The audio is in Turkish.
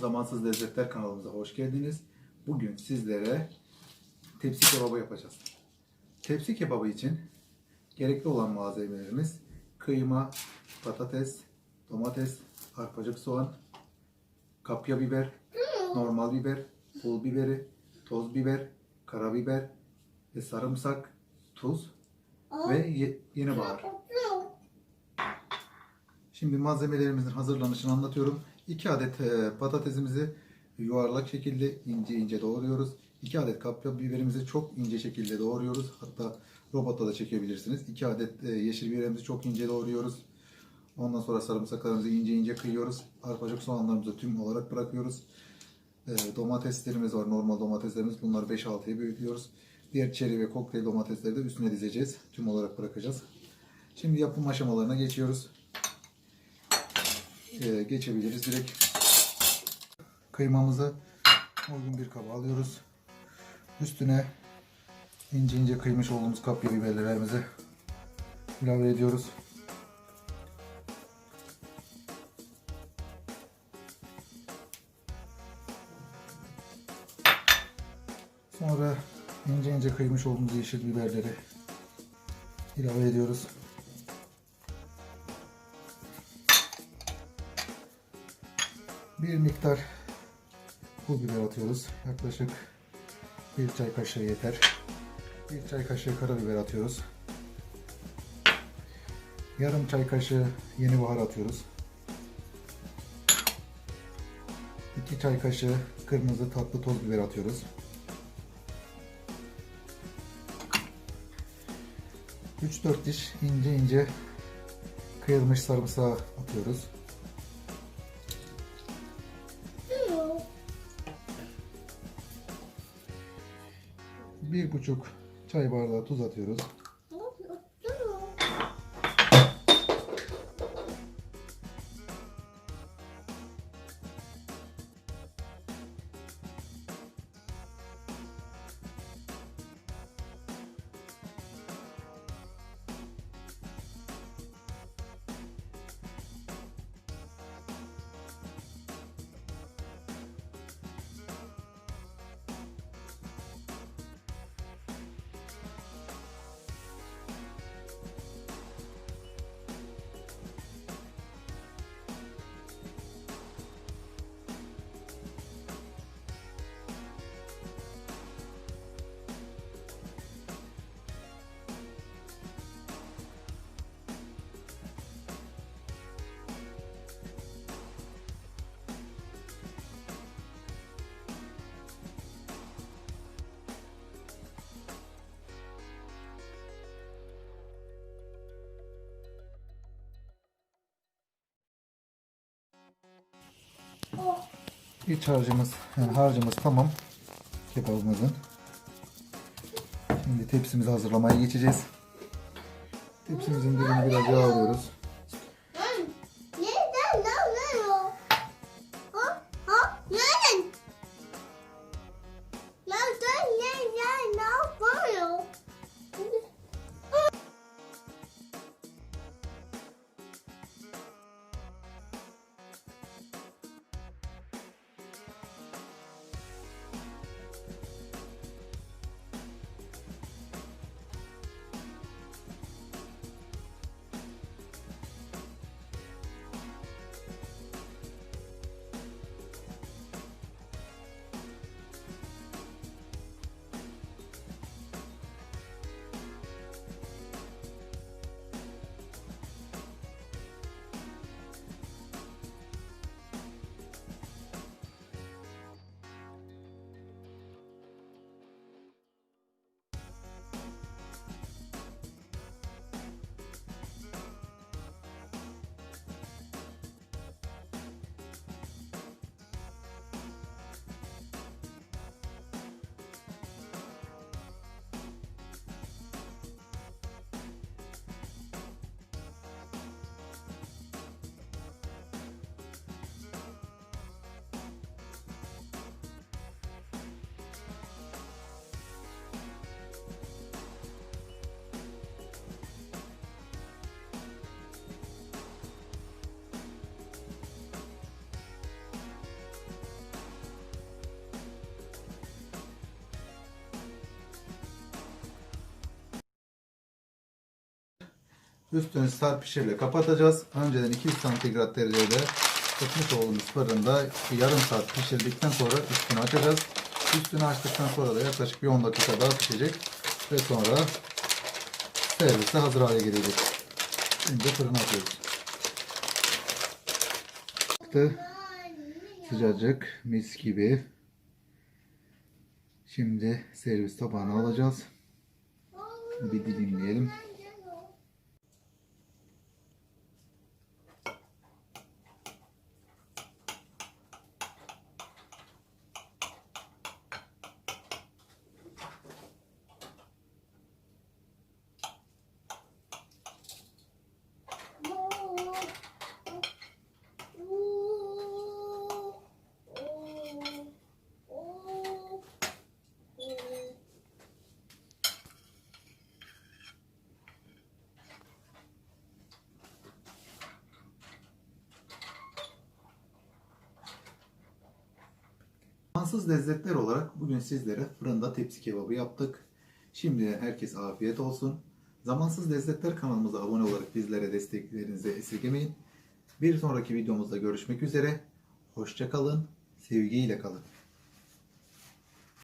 Zamansız Lezzetler kanalımıza hoş geldiniz. Bugün sizlere tepsi kebabı yapacağız. Tepsi kebabı için gerekli olan malzemelerimiz kıyma, patates, domates, arpacık soğan, kapya biber, normal biber, pul biberi, toz biber, karabiber ve sarımsak, tuz ve ye- yeni bahar. Şimdi malzemelerimizin hazırlanışını anlatıyorum. 2 adet e, patatesimizi yuvarlak şekilde ince ince doğruyoruz. 2 adet kapya biberimizi çok ince şekilde doğruyoruz. Hatta robotla da çekebilirsiniz. 2 adet e, yeşil biberimizi çok ince doğruyoruz. Ondan sonra sarımsaklarımızı ince ince kıyıyoruz. Arpacık soğanlarımızı tüm olarak bırakıyoruz. E, domateslerimiz var. Normal domateslerimiz. Bunları 5-6'ya büyütüyoruz. Diğer çeri ve kokteyl domatesleri de üstüne dizeceğiz. Tüm olarak bırakacağız. Şimdi yapım aşamalarına geçiyoruz e, geçebiliriz. Direkt kıymamızı uygun bir kaba alıyoruz. Üstüne ince ince kıymış olduğumuz kapya biberlerimizi ilave ediyoruz. Sonra ince ince kıymış olduğumuz yeşil biberleri ilave ediyoruz. Bir miktar pul biber atıyoruz. Yaklaşık bir çay kaşığı yeter. Bir çay kaşığı karabiber atıyoruz. Yarım çay kaşığı yeni bahar atıyoruz. 2 çay kaşığı kırmızı tatlı toz biber atıyoruz. Üç dört diş ince ince kıyılmış sarımsağı atıyoruz. Bir buçuk çay bardağı tuz atıyoruz. İç harcımız, yani harcımız tamam. Kebabımızın. Şimdi tepsimizi hazırlamaya geçeceğiz. Tepsimizin dibini biraz yağlıyoruz. Üstünü serpişirle kapatacağız. Önceden 200 santigrat derecede ısıtmış olduğumuz fırında yarım saat pişirdikten sonra üstünü açacağız. Üstünü açtıktan sonra da yaklaşık bir 10 dakika daha pişecek. Ve sonra servise hazır hale gelecek. Şimdi fırına atıyoruz. Sıcacık, mis gibi. Şimdi servis tabağına alacağız. Bir dilimleyelim. Fransız lezzetler olarak bugün sizlere fırında tepsi kebabı yaptık. Şimdi herkes afiyet olsun. Zamansız Lezzetler kanalımıza abone olarak bizlere desteklerinizi esirgemeyin. Bir sonraki videomuzda görüşmek üzere. Hoşça kalın, sevgiyle kalın.